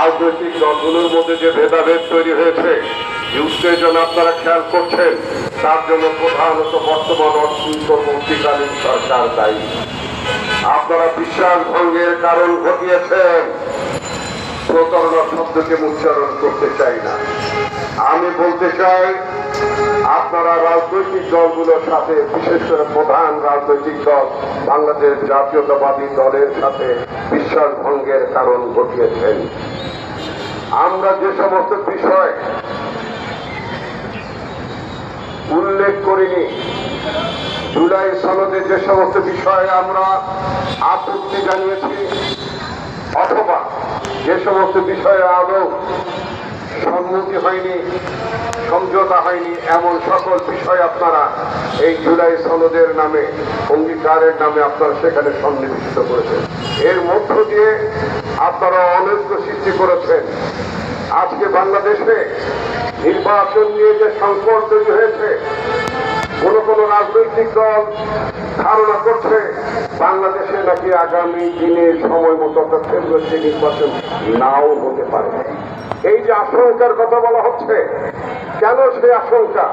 রাজনৈতিক দলগুলোর মধ্যে যে ভেদাভেদ তৈরি হয়েছে যে উত্তেজনা আপনারা খেয়াল করছেন, তার জন্য প্রধানত বর্তমান অন্তর্বর্তীকালীন সরকার দায়ী। আপনারা বিশ্বাস ভঙ্গের কারণ ঘটিয়েছেন। প্রতারণা শব্দকে উচ্চারণ করতে চাই না। আমি বলতে চাই আপনারা রাজনৈতিক দলগুলোর সাথে, বিশেষ করে প্রধান রাজনৈতিক দল, বাংলাদেশ জাতীয়তাবাদী দলের সাথে বিশ্বাস ভঙ্গের কারণ ঘটিয়েছেন। আমরা যে সমস্ত বিষয় উল্লেখ করিনি, জুলাই সনদে যে সমস্ত বিষয়ে আমরা আপত্তি জানিয়েছি, অথবা যে সমস্ত বিষয়ে আদৌ সম্মতি হয়নি, সমঝোতা হয়নি, এমন সকল বিষয় আপনারা এই জুলাই সনদের নামে, অঙ্গীকারের নামে আপনারা সেখানে সন্নিবেশিত করেছেন। এর মধ্য দিয়ে আপনারা অনৈক্য সৃষ্টি করেছেন। আজকে বাংলাদেশে নির্বাচন নিয়ে যে সংকট তৈরি হয়েছে, কোন কোন রাজনৈতিক দল ধারণা করছে, বাংলাদেশে নাকি আগামী দিনে সময় মতো অর্থাৎ ফেব্রুয়ারিতে নির্বাচন নাও হতে পারে। এই যে আশঙ্কার কথা বলা হচ্ছে, কেন সে আশঙ্কা?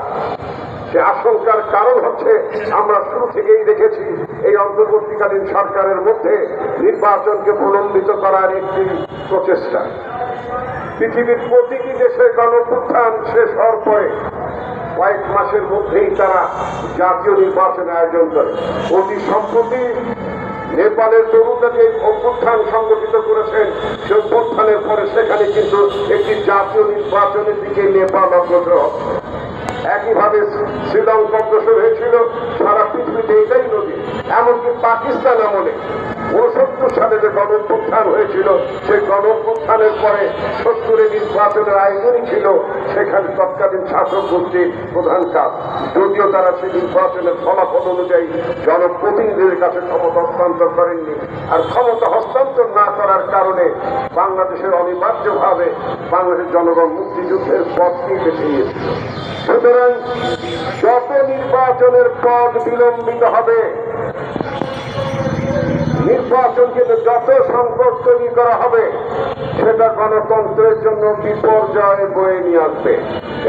সে আশঙ্কার কারণ হচ্ছে, আমরা শুরু থেকেই দেখেছি, এই অন্তর্বর্তীকালীন সরকারের মধ্যে নির্বাচনকে প্রলম্বিত করার একটি প্রচেষ্টা। পৃথিবীর প্রতিটি দেশের গণপুত্থান শেষ হওয়ার পরে কয়েক মাসের মধ্যেই তারা জাতীয় নির্বাচন আয়োজন করে। অতি সম্প্রতি নেপালের তরুণরা করেছেন সে অভ্যুত্থানের পরে সেখানে কিন্তু একটি জাতীয় নির্বাচনের দিকে নেপাল অগ্রসর একইভাবে শ্রীলঙ্কা অগ্রসর হয়েছিল। সারা পৃথিবীতে এটাই নদী। এমনকি পাকিস্তান আমলে উনসত্তর সালে যে গণপ্রত্থান হয়েছিল, সেই গণপ্রত্থানের পরে সত্তরে নির্বাচনের আয়োজনই ছিল সেখানে তৎকালীন শাসক গোষ্ঠীর প্রধান কাজ। যদিও তারা সেই নির্বাচনের ফলাফল অনুযায়ী জনপ্রতিনিধিদের কাছে ক্ষমতা হস্তান্তর করেননি। আর ক্ষমতা হস্তান্তর করার কারণে বাংলাদেশের অনিবার্যভাবে বাংলাদেশের জনগণ মুক্তিযুদ্ধের পথটি বেছে নিয়েছিল সুতরাং যত নির্বাচনের পথ বিলম্বিত হবে নির্বাচনকে যত সংকট তৈরি করা হবে, সেটা গণতন্ত্রের জন্য বিপর্যয় বয়ে নিয়ে আসবে।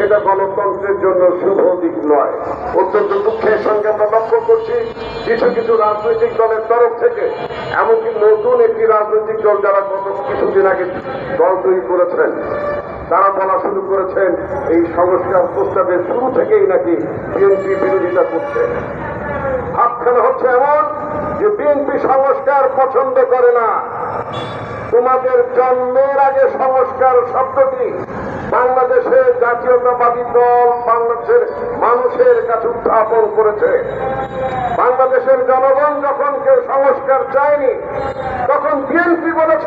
এটা গণতন্ত্রের জন্য শুভ দিক নয়। অত্যন্ত দুঃখের সঙ্গে আমরা লক্ষ্য করছি, কিছু কিছু রাজনৈতিক দলের তরফ থেকে, এমনকি নতুন একটি রাজনৈতিক দল যারা গত কিছুদিন আগে দল তৈরি করেছেন, তারা বলা শুরু করেছেন, এই সংস্কার প্রস্তাবের শুরু থেকেই নাকি বিএনপি বিরোধিতা করছে। ভাবখানা হচ্ছে এমন যে বিএনপি সংস্কার পছন্দ করে না। তোমাদের জন্মের আগে সংস্কার শব্দটি বাংলাদেশের জাতীয়তাবাদী দল বাংলাদেশের মানুষের কাছে উত্থাপন করেছে। বাংলাদেশের জনগণ যখন কেউ সংস্কার চায়নি, তখন বিএনপি বলেছে